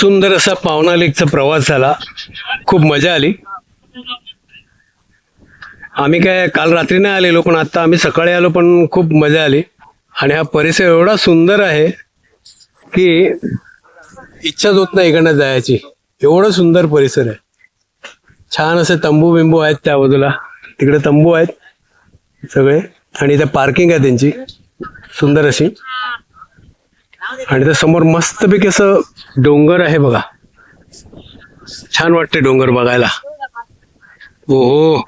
सुंदर असा पावना लेकचा प्रवास झाला. खूप मजा आली. आम्ही काय काल रात्री नाही आलेलो पण आत्ता आम्ही सकाळी आलो पण खूप मजा आली. आणि हा परिसर एवढा सुंदर आहे की इच्छाच होत नाही इकडनं जायची. एवढं सुंदर परिसर आहे. छान असे तंबू बिंबू आहेत त्या बाजूला. तिकडे तंबू आहेत सगळे. आणि इथे पार्किंग आहे त्यांची. सुंदर अशी. आणि त्या समोर मस्तपैकी असं डोंगर आहे बघा. छान वाटते डोंगर बघायला. हो हो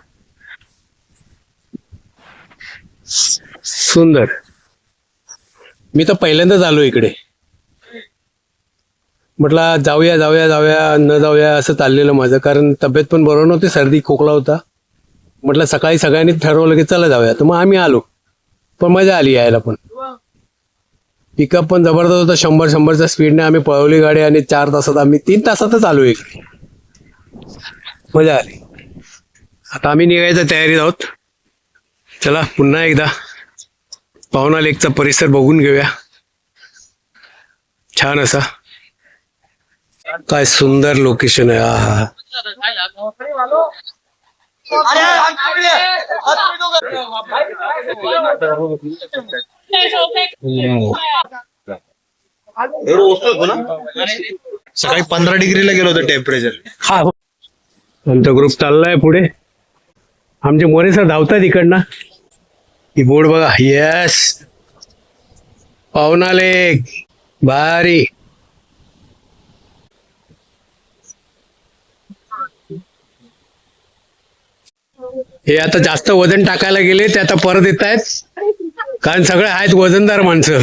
सुंदर. मी तर पहिल्यांदाच आलो इकडे. म्हटला जाऊया जाऊया जाऊया न जाऊया असं चाललेलं माझं. कारण तब्येत पण बरोबर नव्हती सर्दी खोकला होता. म्हटलं सकाळी सगळ्यांनी ठरवलं की चला जाऊया. तर मग आम्ही आलो. पण मजा आली यायला पण. पिकअप पण जबरदस्त होता. शंभर शंभरच्या स्पीडने आम्ही पळवली गाडी आणि चार तासात आम्ही तीन तासातच आलो इकडे मजा आली. आता आम्ही निघायच्या तयारीत आहोत. चला पुन्हा एकदा पाहुणा लेकचा परिसर बघून घेऊया. छान असा. काय सुंदर लोकेशन आहे. हा सकाळी पंधरा डिग्रीला गेलो होतो टेम्परेचर हा हो. आमचा ग्रुप चाललाय पुढे. आमचे मोरे सर धावतात इकडनं. ही बोर्ड बघा. येस पावना लेक. भारी. हे आता जास्त वजन टाकायला गेले ते आता परत येत आहेत कारण सगळे आहेत वजनदार माणसं.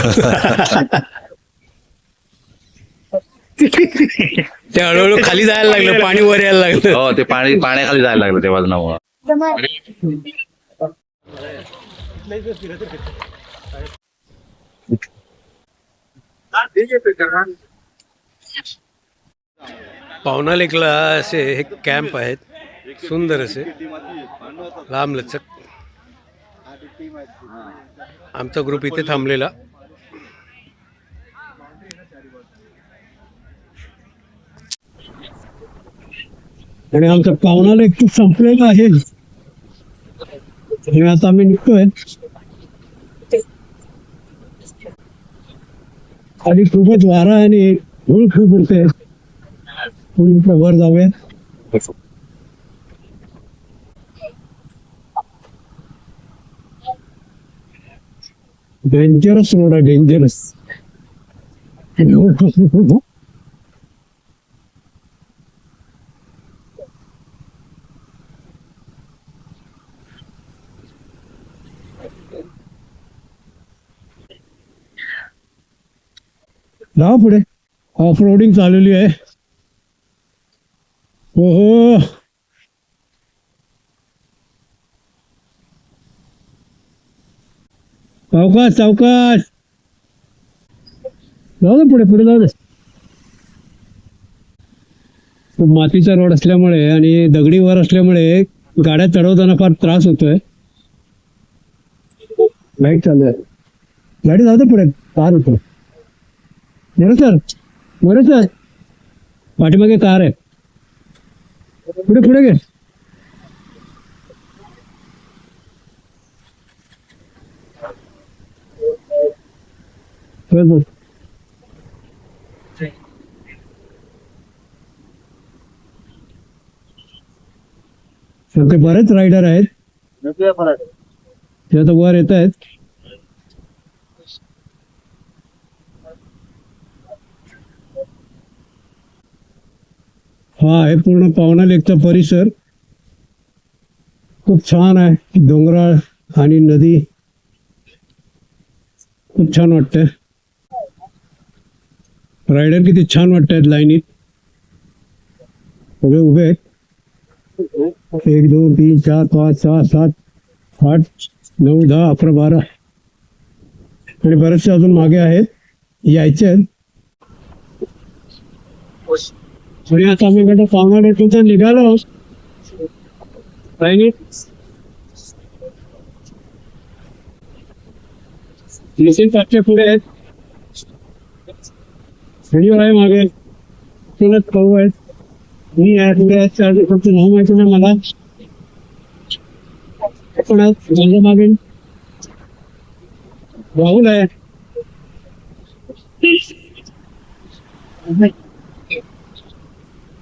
ते हळूहळू खाली जायला लागलं पाणी वर यायला लागलं. हो ते पाणी पाण्याखाली जायला लागलं त्या वजनामुळं. पावना लेकला असे हे कॅम्प आहेत सुंदर असे. लांब लचक. आमचा ग्रुप इथे थांबलेला. आणि आमच्या पावना लेक संपलेलं आहे. आणि आता आम्ही निघतोय. खाली खूपच वारा आणि धूळ खूप उडते वर जाऊया डेंजरस रोड आहे डेंजरस जा पुढे ऑफ रोडिंग चालवली आहे ओहो सावकाश सावकाश जाऊ दे पुढे पुढे जाऊ दे. मातीचा रोड असल्यामुळे आणि दगडी वर असल्यामुळे गाड्या चढवताना फार त्रास होतोय. लाइट चालू आहे. गाडी जाऊ दे पुढे कार होतो. बरं सर बरं सर. पाठीमागे कार आहे. पुढे पुढे घे. तर ते बरेच रायडर आहेत. ते आता वर येत आहेत. हा आहे पूर्ण पावना लेकचा परिसर. खूप छान आहे. डोंगराळ आणि नदी. खूप छान वाटतंय. रायडर किती छान वाटत लाईनीत उभे आहेत एक दोन तीन, चार, पाच सहा सात, आठ नऊ दहा अकरा बारा आणि बरेचसे अजून मागे आहेत यायचे आणि आता आम्ही इकडे पावना लेकून निघालो आहोत. लाईनीत नितीन पाटले पुढे आहेत व्हिडिओ आहे मागे. गोपीनाथ भाऊ आहेत. मी आहे फक्त नाव माहिती नाही मला. पण माझ्या मागे राहुल आहे.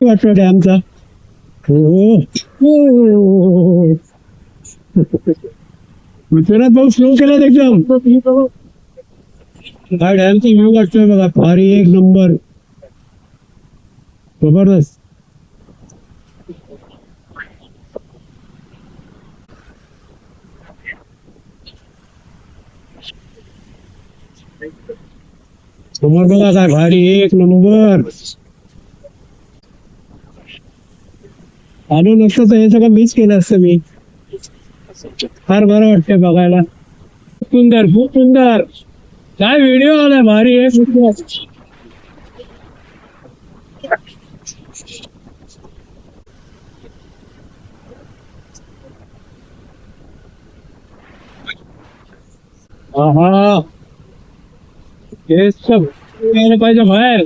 वाटतं डॅमचा हो हो. विश्वनाथ भाऊ स्लो केलात एकदम. हा डॅमचा असतोय बघा भारी एक नंबर. जबरदस्त. समोर बघा काय भारी एक नंबर. आलो नसतो तर हे सगळं मिस केलं असतं मी. फार बरं वाटतंय बघायला. सुंदर खूप सुंदर. काय व्हिडिओ आलाय भारी आहे. हा हे सब यायला पाहिजे बाहेर.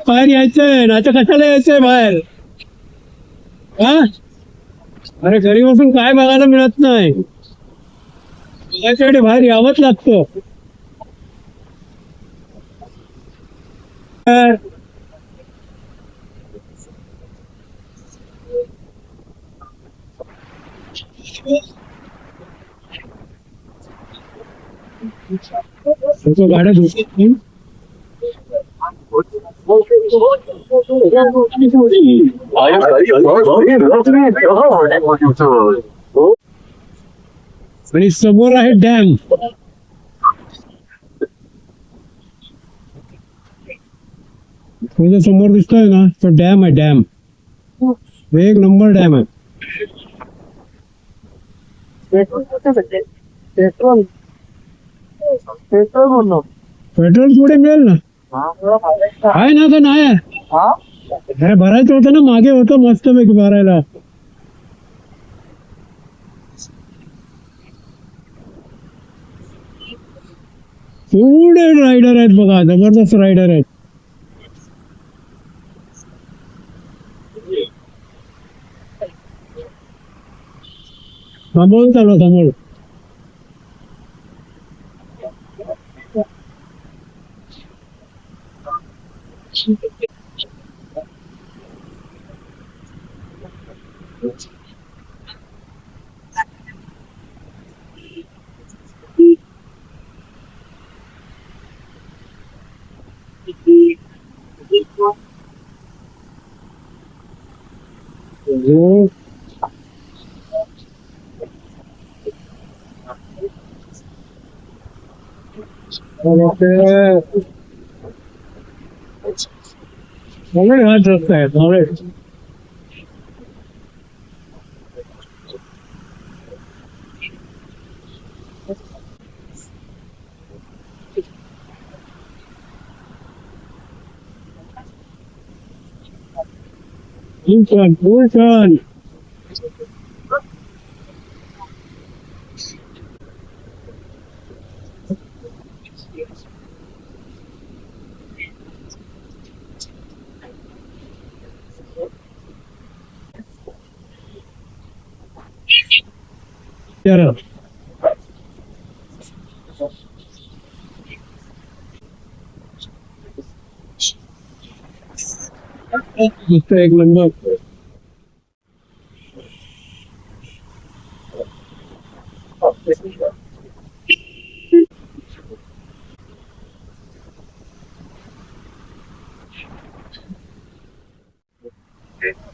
बाहेर यायचंय ना आता कशाला यायचंय बाहेर? हा? अरे घरी बसून काय बघायला मिळत नाही? बघायच्यासाठी बाहेर यावंच लागतं तर गाड्या धुतात नाही. आणि समोर आहे डॅम. समोर दिसतोय ना तो डॅम आहे डॅम. एक नंबर डॅम आहे. Petrol petrol. पुढे मिळेल ना? आहे ना का नाही? हा? अरे भरायचं होतं ना मागे होतं मस्त पैकी भरायला. पुढे रायडर आहेत बघा जबरदस्त रायडर आहेत. थांबवून चालू समोर हो. नॉलेज हाच रस्ता आहे नॉलेज Fulton, Fulton. जरा मस्त एक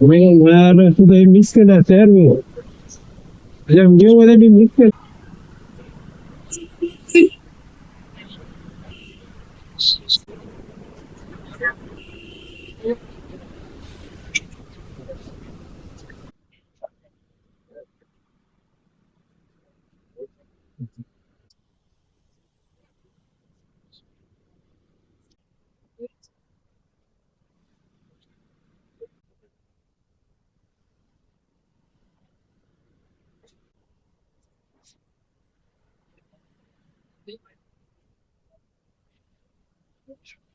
मी म्हणाला सुद्धा हे मिस केलं यार मी माझ्या व्हिडिओमध्ये मी मिस केलं Sure.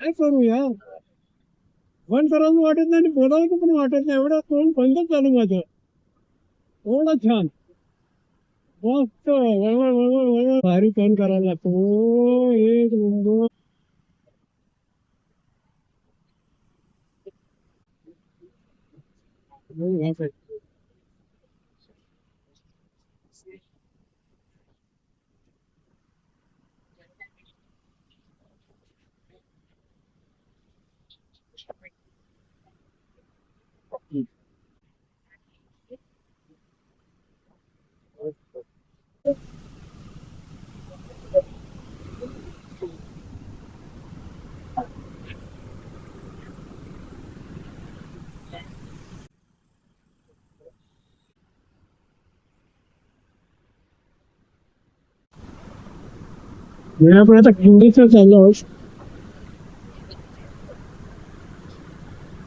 काय करूया बंद करायचं वाटत नाही आणि बोलायचं पण वाटत नाही एवढं तोंड बंदच झालं माझं एवढं छान मस्त वळवळ वळवळ वळवळ भारी तोंड करायला लागतो एक नंबर मी आपण आता खिंडीचं चाललो आहोत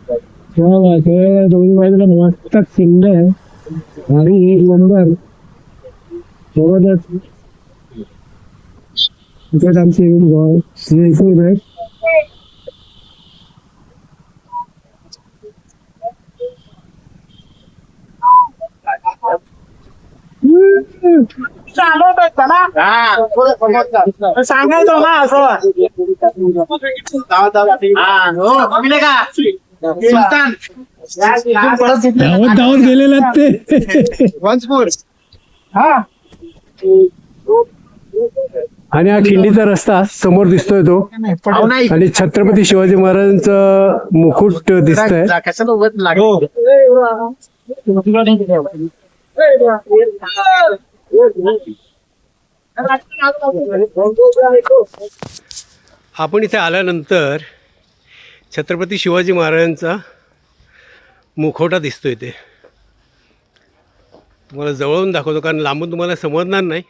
हो, हो, हो, तेव्हा दोन्ही बाजूला मस्त खिंड आहे आणि एक नंबर. सोबतच तिथेच आमचे श्रीपूर आहे सांगायचो ना? असं. धावत धावत गेलेला ते. आणि हा खिंडीचा रस्ता समोर दिसतोय तो. आणि छत्रपती शिवाजी महाराजांचं मुकुट दिसतंय. आपण इथे आल्यानंतर छत्रपती शिवाजी महाराजांचा मुखवटा दिसतो इथे. तुम्हाला जवळून दाखवतो कारण लांबून तुम्हाला समजणार नाही.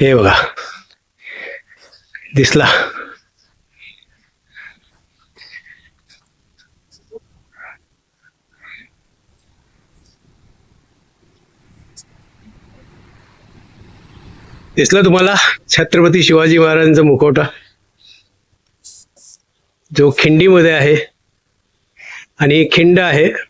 हे बघा. दिसला. दिसला तुम्हाला? छत्रपती शिवाजी महाराजांचा मुखवटा. जो खिंडीमध्ये आहे. आणि खिंड आहे.